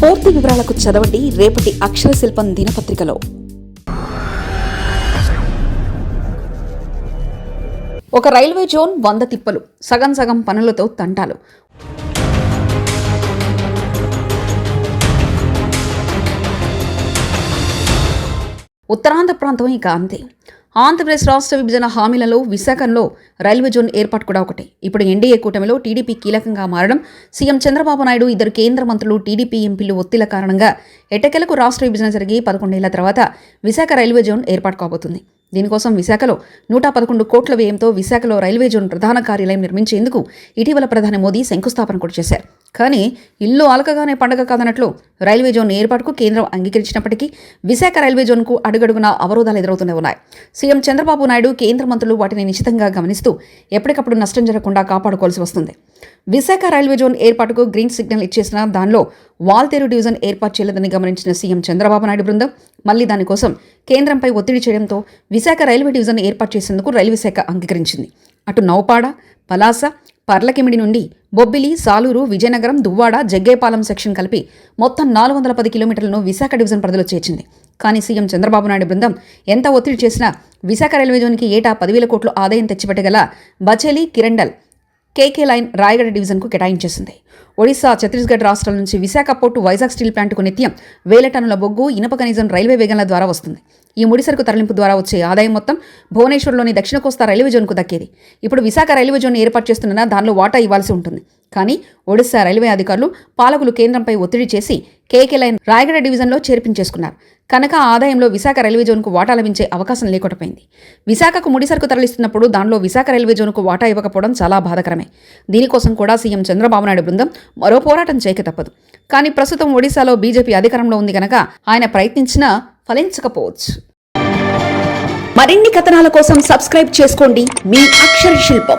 పూర్తి వివరాలకు చదవండి రేపటి అక్షర శిల్పం దినపత్రికలో. ఒక రైల్వే జోన్ వంద తిప్పలు సగం సగం పనులతో తంటాలు. ఉత్తరాంధ్ర ప్రాంతం ఇక అంతే. ఆంధ్రప్రదేశ్ రాష్ట్ర విభజన హామీలలో విశాఖలో రైల్వే జోన్ ఏర్పాటు కూడా ఒకటి. ఇప్పుడు ఎన్డీఏ కూటమిలో టీడీపీ కీలకంగా మారడం సీఎం చంద్రబాబు నాయుడు ఇద్దరు కేంద్ర మంత్రులు టీడీపీ ఎంపీలు ఒత్తిళ్ళ కారణంగా ఎటకెలకు రాష్ట్ర విభజన జరిగి పదకొండేళ్ళ తర్వాత విశాఖ రైల్వే జోన్ ఏర్పాటు కాబోతుంది. దీనికోసం విశాఖలో నూట పదకొండు కోట్ల వ్యయంతో విశాఖలో రైల్వే జోన్ ప్రధాన కార్యాలయం నిర్మించేందుకు ఇటీవల ప్రధాని మోదీ శంకుస్థాపన కూడా చేశారు. కానీ ఇల్లు ఆలకగానే పండగ కాదన్నట్లు రైల్వే జోన్ ఏర్పాటుకు కేంద్రం అంగీకరించినప్పటికీ విశాఖ రైల్వే జోన్కు అడుగడుగునా అవరోధాలు ఎదురవుతూనే ఉన్నాయి. సీఎం చంద్రబాబు నాయుడు కేంద్ర మంత్రులు వాటిని నిశితంగా గమనిస్తూ ఎప్పటికప్పుడు నష్టం జరగకుండా కాపాడుకోవాల్సి వస్తుంది. విశాఖ రైల్వే జోన్ ఏర్పాటుకు గ్రీన్ సిగ్నల్ ఇచ్చేసిన దానిలో వాల్తేరు డివిజన్ ఏర్పాటు చేయలేదని గమనించిన సీఎం చంద్రబాబు నాయుడు బృందం మళ్ళీ దానికోసం కేంద్రంపై ఒత్తిడి చేయడంతో విశాఖ రైల్వే డివిజన్ ఏర్పాటు చేసేందుకు రైల్వే శాఖ అంగీకరించింది. అటు నౌపాడ పలాస పర్లకిమిడి నుండి బొబ్బిలి సాలూరు విజయనగరం దువ్వాడ జగ్గేపాలెం సెక్షన్ కలిపి మొత్తం నాలుగు వందల పది కిలోమీటర్లను విశాఖ డివిజన్ పరిధిలో చేర్చింది. కానీ సీఎం చంద్రబాబు నాయుడు బృందం ఎంత ఒత్తిడి చేసినా విశాఖ రైల్వే జోన్కి ఏటా పదివేల కోట్లు ఆదాయం తెచ్చిపెట్టగల బచేలి కిరండల్ కేకే లైన్ రాయగడ డివిజన్కు కేటాయించేసింది. ఒడిశా ఛత్తీస్గఢ్ రాష్ట్రాల నుంచి విశాఖ పోర్టు వైజాగ్ స్టీల్ ప్లాంట్కు నిత్యం వేల టన్నుల బొగ్గు ఇనుప ఖనిజం రైల్వే వేగంల ద్వారా వస్తుంది. ఈ ముడిసరుకు తరలింపు ద్వారా వచ్చే ఆదాయం మొత్తం భువనేశ్వర్లోని దక్షిణ కోస్తా రైల్వే జోన్కు దక్కేది. ఇప్పుడు విశాఖ రైల్వే జోన్ ఏర్పాటు చేస్తున్న దానిలో వాటా ఇవ్వాల్సి ఉంటుంది. కానీ ఒడిశా రైల్వే అధికారులు పాలకులు కేంద్రంపై ఒత్తిడి చేసి కేకే లైన్ రాయగడ డివిజన్లో చేర్పించేసుకున్నారు. కనుక ఆదాయంలో విశాఖ రైల్వే జోన్కు వాటా లభించే అవకాశం లేకుండా విశాఖకు ముడిసరుకు తరలిస్తున్నప్పుడు దానిలో విశాఖ రైల్వే జోన్కు వాటా ఇవ్వకపోవడం చాలా బాధకరమే. దీనికోసం కూడా సీఎం చంద్రబాబు నాయుడు బృందం మరో పోరాటం చేయక తప్పదు. కానీ ప్రస్తుతం ఒడిశాలో బీజేపీ అధికారంలో ఉంది కనుక ఆయన ప్రయత్నించినా ఫలించకపోవచ్చు. మరిన్ని కథనాల కోసం సబ్స్క్రైబ్ చేసుకోండి. మీ అక్షర శిల్పం.